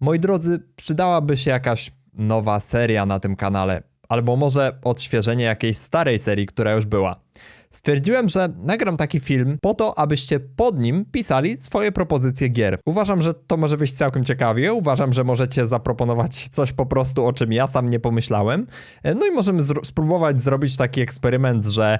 Moi drodzy, przydałaby się jakaś nowa seria na tym kanale, albo może odświeżenie jakiejś starej serii, która już była. Stwierdziłem, że nagram taki film po to, abyście pod nim pisali swoje propozycje gier. Uważam, że to może być całkiem ciekawie. Uważam, że możecie zaproponować coś po prostu, o czym ja sam nie pomyślałem. E, No i możemy zro- spróbować zrobić taki eksperyment, że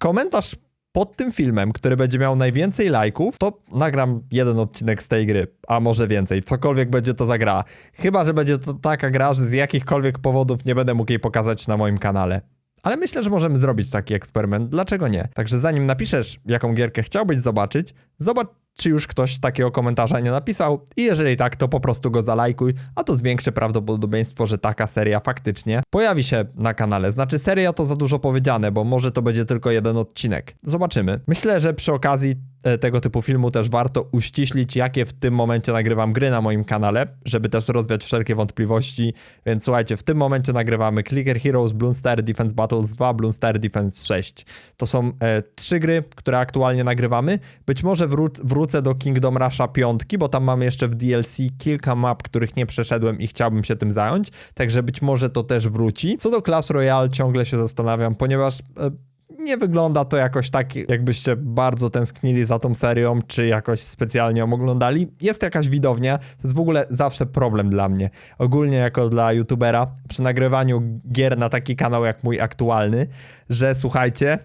komentarz pod tym filmem, który będzie miał najwięcej lajków, to nagram jeden odcinek z tej gry, a może więcej, cokolwiek będzie to za gra. Chyba, że będzie to taka gra, że z jakichkolwiek powodów nie będę mógł jej pokazać na moim kanale. Ale myślę, że możemy zrobić taki eksperyment. Dlaczego nie? Także zanim napiszesz, jaką gierkę chciałbyś zobaczyć, zobacz, czy już ktoś takiego komentarza nie napisał. I jeżeli tak, to po prostu go zalajkuj, a to zwiększy prawdopodobieństwo, że taka seria faktycznie pojawi się na kanale. Znaczy, seria to za dużo powiedziane, bo może to będzie tylko jeden odcinek. Zobaczymy. Myślę, że przy okazji tego typu filmu też warto uściślić, jakie w tym momencie nagrywam gry na moim kanale, żeby też rozwiać wszelkie wątpliwości. Więc słuchajcie, w tym momencie nagrywamy Clicker Heroes, Bloon Star Defense Battles 2, Bloon Star Defense 6. To są e, trzy gry, które aktualnie nagrywamy. Być może wró- wrócę do Kingdom Rusha 5, bo tam mamy jeszcze w DLC kilka map, których nie przeszedłem i chciałbym się tym zająć, także być może to też wróci. Co do Clash Royale ciągle się zastanawiam, ponieważ e, nie wygląda to jakoś tak, jakbyście bardzo tęsknili za tą serią, czy jakoś specjalnie ją oglądali. Jest jakaś widownia, to jest w ogóle zawsze problem dla mnie. Ogólnie jako dla youtubera, przy nagrywaniu gier na taki kanał jak mój aktualny, że słuchajcie,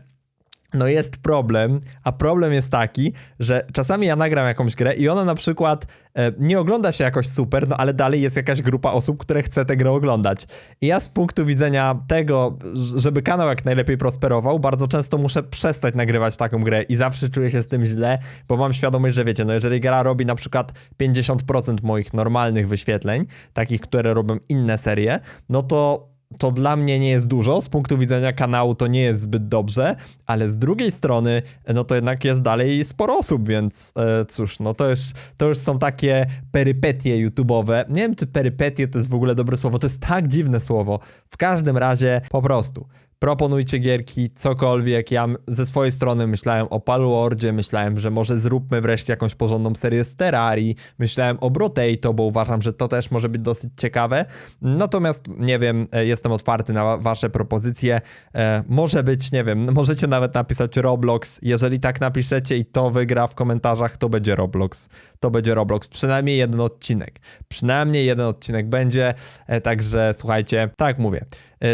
no jest problem, a problem jest taki, że czasami ja nagram jakąś grę i ona na przykład e, nie ogląda się jakoś super, no ale dalej jest jakaś grupa osób, które chce tę grę oglądać. I ja z punktu widzenia tego, żeby kanał jak najlepiej prosperował, bardzo często muszę przestać nagrywać taką grę i zawsze czuję się z tym źle, bo mam świadomość, że wiecie, no jeżeli gra robi na przykład 50% moich normalnych wyświetleń, takich, które robią inne serie, no to to dla mnie nie jest dużo, z punktu widzenia kanału to nie jest zbyt dobrze, ale z drugiej strony, no to jednak jest dalej sporo osób, więc e, cóż, no to już, to już są takie perypetie YouTube'owe. Nie wiem, czy perypetie to jest w ogóle dobre słowo, to jest tak dziwne słowo. W każdym razie, po prostu. Proponujcie gierki, cokolwiek. Ja ze swojej strony myślałem o Palwordzie, myślałem, że może zróbmy wreszcie jakąś porządną serię z Terrarii, myślałem o Brotato, bo uważam, że to też może być dosyć ciekawe. Natomiast, nie wiem, e, jestem otwarty na wa- wasze propozycje. E, może być, nie wiem, możecie nawet napisać Roblox. Jeżeli tak napiszecie i to wygra w komentarzach, to będzie Roblox. To będzie Roblox. Przynajmniej jeden odcinek. Przynajmniej jeden odcinek będzie. E, także słuchajcie, tak mówię.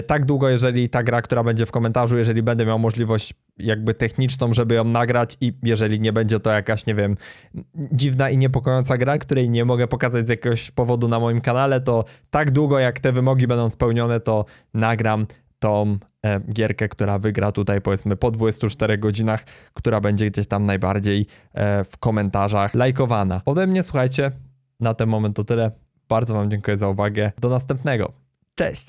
Tak długo, jeżeli ta gra, która będzie w komentarzu, jeżeli będę miał możliwość jakby techniczną, żeby ją nagrać i jeżeli nie będzie to jakaś, nie wiem, dziwna i niepokojąca gra, której nie mogę pokazać z jakiegoś powodu na moim kanale, to tak długo jak te wymogi będą spełnione, to nagram tą e, gierkę, która wygra tutaj powiedzmy po 24 godzinach, która będzie gdzieś tam najbardziej e, w komentarzach lajkowana. Ode mnie, słuchajcie, na ten moment to tyle. Bardzo wam dziękuję za uwagę. Do następnego. Cześć!